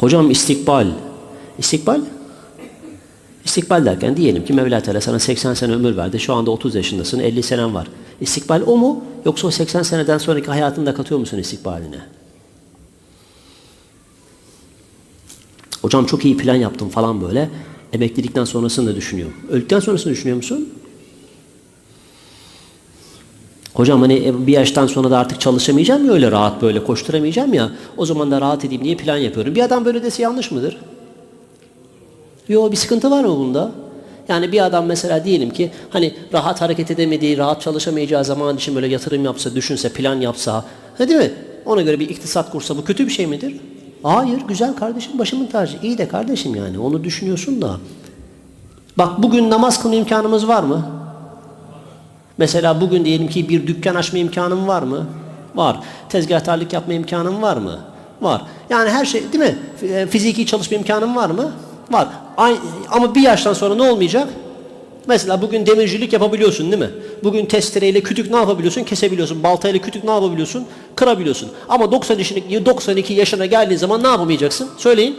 Hocam istikbal. İstikbal? İstikbal derken diyelim ki Mevla Teala sana 80 sene ömür verdi. Şu anda 30 yaşındasın, 50 senen var. İstikbal o mu? Yoksa o 80 seneden sonraki hayatını da katıyor musun istikbaline? Hocam çok iyi plan yaptım falan böyle. Emeklilikten sonrasını da düşünüyorum. Öldükten sonrasını düşünüyor musun? Hocam hani bir yaştan sonra da artık çalışamayacağım ya öyle rahat böyle koşturamayacağım ya. O zaman da rahat edeyim diye plan yapıyorum. Bir adam böyle dese yanlış mıdır? Yok bir sıkıntı var mı bunda? Yani bir adam mesela diyelim ki hani rahat hareket edemediği, rahat çalışamayacağı zaman için böyle yatırım yapsa, düşünse, plan yapsa, ha değil mi? Ona göre bir iktisat kursa bu kötü bir şey midir? Hayır, güzel kardeşim, başımın tacı. İyi de kardeşim yani onu düşünüyorsun da. Bak bugün namaz kılma imkanımız var mı? Mesela bugün diyelim ki bir dükkan açma imkanım var mı? Var. Tezgahtarlık yapma imkanım var mı? Var. Yani her şey değil mi? F- Fiziki çalışma imkanım var mı? Var. Ama bir yaştan sonra ne olmayacak? Mesela bugün demircilik yapabiliyorsun değil mi? Bugün testereyle kütük ne yapabiliyorsun? Kesebiliyorsun. Baltayla kütük ne yapabiliyorsun? Kırabiliyorsun. Ama 90 yaşına, 92 yaşına geldiğin zaman ne yapamayacaksın? Söyleyin.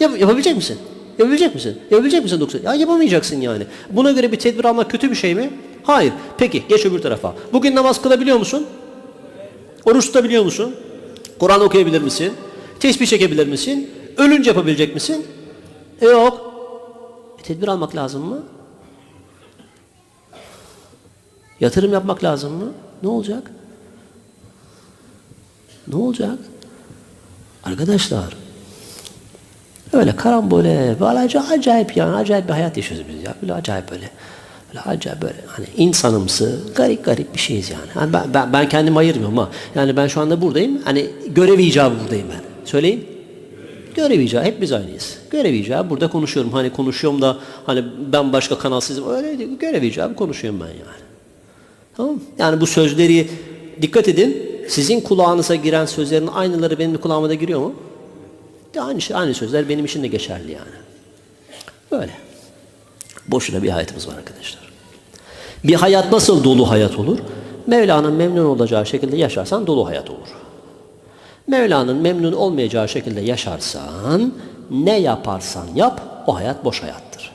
Yap- yapabilecek misin? Yapabilecek misin? Yapabilecek misin 90? Ya yapamayacaksın yani. Buna göre bir tedbir almak kötü bir şey mi? Hayır. Peki geç öbür tarafa. Bugün namaz kılabiliyor musun? Oruç tutabiliyor musun? Kur'an okuyabilir misin? Tesbih çekebilir misin? Ölünce yapabilecek misin? E yok. E, tedbir almak lazım mı? Yatırım yapmak lazım mı? Ne olacak? Ne olacak? Arkadaşlar öyle karambole böyle acayip, yani acayip bir hayat yaşıyoruz biz ya. Böyle acayip böyle. Böyle acayip böyle hani insanımsı garip garip bir şeyiz yani. yani ben, ben, ben kendimi ayırmıyorum ama yani ben şu anda buradayım. Hani görev icabı buradayım ben. Söyleyin. Görev icabı. Hep biz aynıyız. Görev icabı. Burada konuşuyorum. Hani konuşuyorum da hani ben başka kanal sizin öyle değil. Görev icabı konuşuyorum ben yani. Tamam? Yani bu sözleri dikkat edin. Sizin kulağınıza giren sözlerin aynıları benim kulağıma da giriyor mu? De aynı, şey, aynı sözler benim için de geçerli yani. Böyle. Boşuna bir hayatımız var arkadaşlar. Bir hayat nasıl dolu hayat olur? Mevla'nın memnun olacağı şekilde yaşarsan dolu hayat olur. Mevla'nın memnun olmayacağı şekilde yaşarsan ne yaparsan yap o hayat boş hayattır.